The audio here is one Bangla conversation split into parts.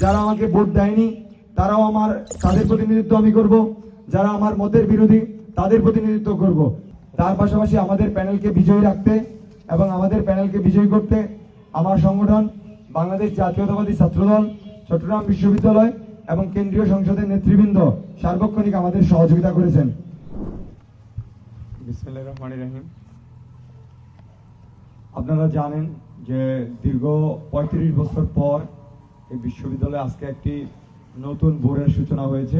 যারা আমাকে ভোট দেয়নি তারাও আমার তাদের প্রতিনিধিত্ব আমি করব। যারা আমার মতের বিরোধী তাদের প্রতিনিধিত্ব করব। তার পাশাপাশি আমাদের প্যানেলকে বিজয়ী রাখতে এবং আমাদের প্যানেলকে বিজয়ী করতে আমার সংগঠন বাংলাদেশ জাতীয়তাবাদী ছাত্রদল চট্টগ্রাম বিশ্ববিদ্যালয় এবং কেন্দ্রীয় সংসদের নেতৃবৃন্দ সার্বক্ষণিক আমাদের সহযোগিতা করেছেন। আপনারা জানেন যে দীর্ঘ পঁয়ত্রিশ বছর পর এই বিশ্ববিদ্যালয়ে আজকে একটি নতুন বোর্ডের সূচনা হয়েছে।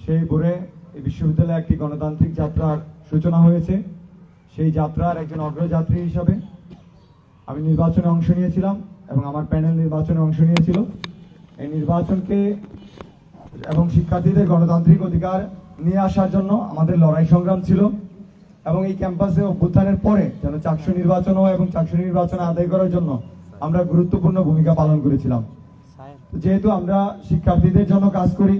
সেই বোর্ডে এই বিশ্ববিদ্যালয়ে একটি গণতান্ত্রিক যাত্রার সূচনা হয়েছে। সেই যাত্রার একজন অগ্রযাত্রী হিসাবে আমি নির্বাচনে অংশ নিয়েছিলাম এবং আমার প্যানেল নির্বাচনে অংশ নিয়েছিল। এই নির্বাচনকে এবং শিক্ষার্থীদের গণতান্ত্রিক অধিকার নিয়ে আসার জন্য আমাদের লড়াই সংগ্রাম ছিল এবং এই ক্যাম্পাসে অভ্যুত্থানের পরে যেন চাকসু নির্বাচন হয় এবং চাকসু নির্বাচন আদায় করার জন্য আমরা গুরুত্বপূর্ণ ভূমিকা পালন করেছিলাম। যেহেতু আমরা শিক্ষার্থীদের জন্য কাজ করি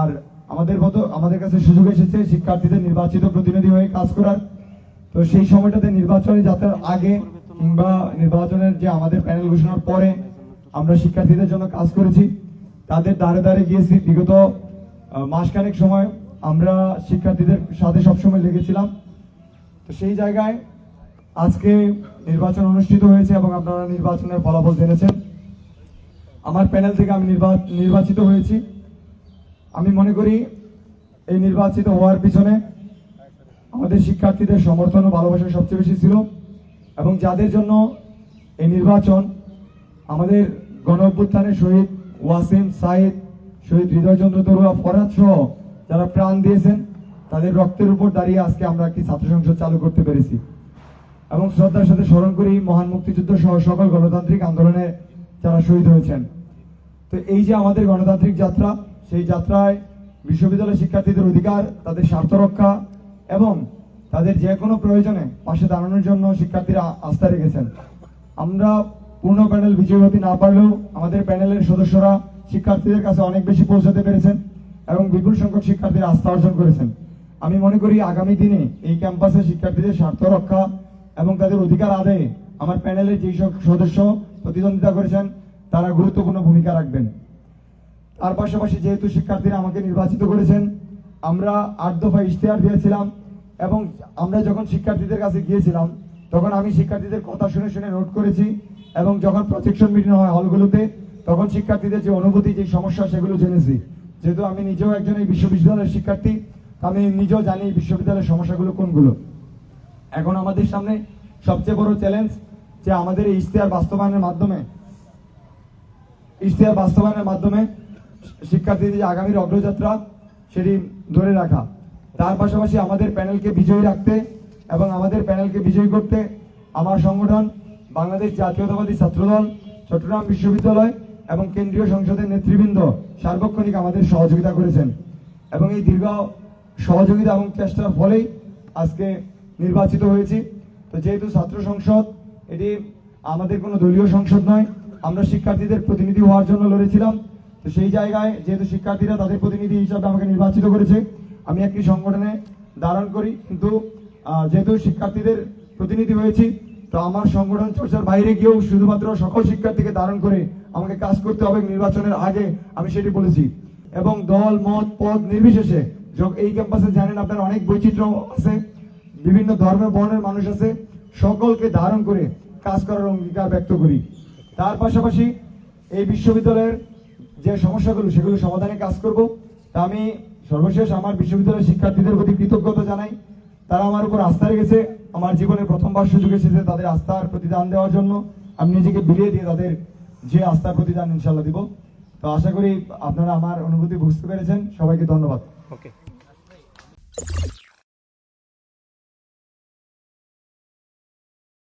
আর আমাদের মতো আমাদের কাছে সুযোগ এসেছে শিক্ষার্থীদের নির্বাচিত প্রতিনিধি হয়ে কাজ করার তো সেই সময়টাতে নির্বাচনে যাত্রার আগে কিংবা নির্বাচনের যে আমাদের প্যানেল ঘোষণার পরে আমরা শিক্ষার্থীদের জন্য কাজ করেছি। তাদের দ্বারে দ্বারে গিয়েছি। বিগত মাসখানেক সময় আমরা শিক্ষার্থীদের সাথে সবসময় লেগেছিলাম। তো সেই জায়গায় আজকে নির্বাচন অনুষ্ঠিত হয়েছে এবং আপনারা নির্বাচনের ফলাফল জেনেছেন। আমার প্যানেল থেকে আমি নির্বা- নির্বাচিত হয়েছি। আমি মনে করি এই নির্বাচিত হওয়ার পিছনে আমাদের শিক্ষার্থীদের সমর্থন ও ভালোবাসা সবচেয়ে বেশি ছিল এবং যাদের জন্য এই নির্বাচন আমাদের গণ অভ্যুত্থানের শহীদ ওয়াসিম সাইদ, শহীদ হৃদয়চন্দ্র তরুয়া ফরাদ সহ যারা প্রাণ দিয়েছেন, তাদের রক্তের উপর দাঁড়িয়ে আজকে আমরা একটি ছাত্র সংসদ চালু করতে পেরেছি। এবং শ্রদ্ধার সাথে স্মরণ করি মহান মুক্তিযুদ্ধ সহ সকল গণতান্ত্রিক আন্দোলনে যারা শহীদ হয়েছেন। তো এই যে আমাদের গণতান্ত্রিক যাত্রা, সেই যাত্রায় বিশ্ববিদ্যালয় শিক্ষার্থীদের অধিকার, তাদের স্বার্থ রক্ষা এবং তাদের যে কোনো প্রয়োজনে পাশে দাঁড়ানোর জন্য শিক্ষার্থীরা আস্থা রেখেছেন। আমরা পূর্ণ প্যানেল বিজয়ী হতে না পারলেও আমাদের প্যানেলের সদস্যরা শিক্ষার্থীদের কাছে অনেক বেশি পৌঁছাতে পেরেছেন এবং বিপুল সংখ্যক শিক্ষার্থীরা আস্থা অর্জন করেছেন। আমি মনে করি আগামী দিনে এই ক্যাম্পাসে শিক্ষার্থীদের স্বার্থ রক্ষা এবং তাদের অধিকার আদায়ে আমার প্যানেলের যেই সব সদস্য প্রতিদ্বন্দ্বিতা করেছেন, তারা গুরুত্বপূর্ণ ভূমিকা রাখবেন। তার পাশাপাশি যেহেতু শিক্ষার্থীরা আমাকে নির্বাচিত করেছেন, আমরা আট দফা ইশতেহার দিয়েছিলাম এবং আমরা যখন শিক্ষার্থীদের কাছে গিয়েছিলাম, তখন আমি শিক্ষার্থীদের কথা শুনে শুনে নোট করেছি এবং যখন প্রজেকশন মিটিং হয় হলগুলোতে, তখন শিক্ষার্থীদের যে অনুভূতি, যে সমস্যা, সেগুলো জেনেছি। যেহেতু আমি নিজেও একজন এই বিশ্ববিদ্যালয়ের শিক্ষার্থী আমি নিজেও জানি বিশ্ববিদ্যালয়ের সমস্যাগুলো কোনগুলো। এখন আমাদের সামনে সবচেয়ে বড় চ্যালেঞ্জ যে আমাদের এই ইশতেহার বাস্তবায়নের মাধ্যমে, ইশতেহার বাস্তবায়নের মাধ্যমে শিক্ষার্থীদের যে আগামীর অগ্রযাত্রা সেটি ধরে রাখা। তার পাশাপাশি আমাদের প্যানেলকে বিজয়ী রাখতে এবং আমাদের প্যানেলকে বিজয়ী করতে আমার সংগঠন, বাংলাদেশ জাতীয়তাবাদী ছাত্রদল, চট্টগ্রাম বিশ্ববিদ্যালয় এবং কেন্দ্রীয় সংসদের নেতৃবৃন্দ সার্বক্ষণিক আমাদের সহযোগিতা করেছেন। এবং এই দীর্ঘ সহযোগিতা এবং চেষ্টার ফলেই আজকে নির্বাচিত হয়েছি। তো যেহেতু ছাত্র সংসদ, এটি আমাদের কোনো দলীয় সংসদ নয়, আমরা শিক্ষার্থীদের প্রতিনিধি হওয়ার জন্য লড়েছিলাম। তো সেই জায়গায় যেহেতু শিক্ষার্থীরা তাদের প্রতিনিধি হিসাবে আমাকে নির্বাচিত করেছে, আমি একটি সংগঠনে দাঁড়ান করি। কিন্তু যেহেতু শিক্ষার্থীদের প্রতিনিধি হয়েছি, তো আমার সংগঠন চর্চার বাইরে গিয়েও শুধুমাত্র সকল শিক্ষার্থীকে ধারণ করে আমাকে কাজ করতে হবে নির্বাচনের আগে আমি সেটি বলেছি। এবং দল, মত, পদ নির্বিশেষে এই ক্যাম্পাসে জানেন আপনার অনেক বৈচিত্র্য আছে। বিভিন্ন ধর্মের বর্ণের মানুষ আছে, সকলকে ধারণ করে কাজ করার অঙ্গীকার ব্যক্ত করি। তার পাশাপাশি এই বিশ্ববিদ্যালয়ের যে সমস্যাগুলো, সেগুলো সমাধানে কাজ করব। তা আমি সর্বশেষ আমার বিশ্ববিদ্যালয়ের শিক্ষার্থীদের প্রতি কৃতজ্ঞতা জানাই। তারা আমার উপর আস্থা রেখেছে, আমার জীবনে প্রথমবার সুযোগ এসেছে তাদের আস্থার প্রতিদান দেওয়ার জন্য। আমি নিজেকে বিলিয়ে দিয়ে তাদের যে আস্থার প্রতিদান ইনশাল্লাহ দিব। তো আশা করি আপনারা আমার অনুভূতি বুঝতে পেরেছেন। সবাইকে ধন্যবাদ। ওকে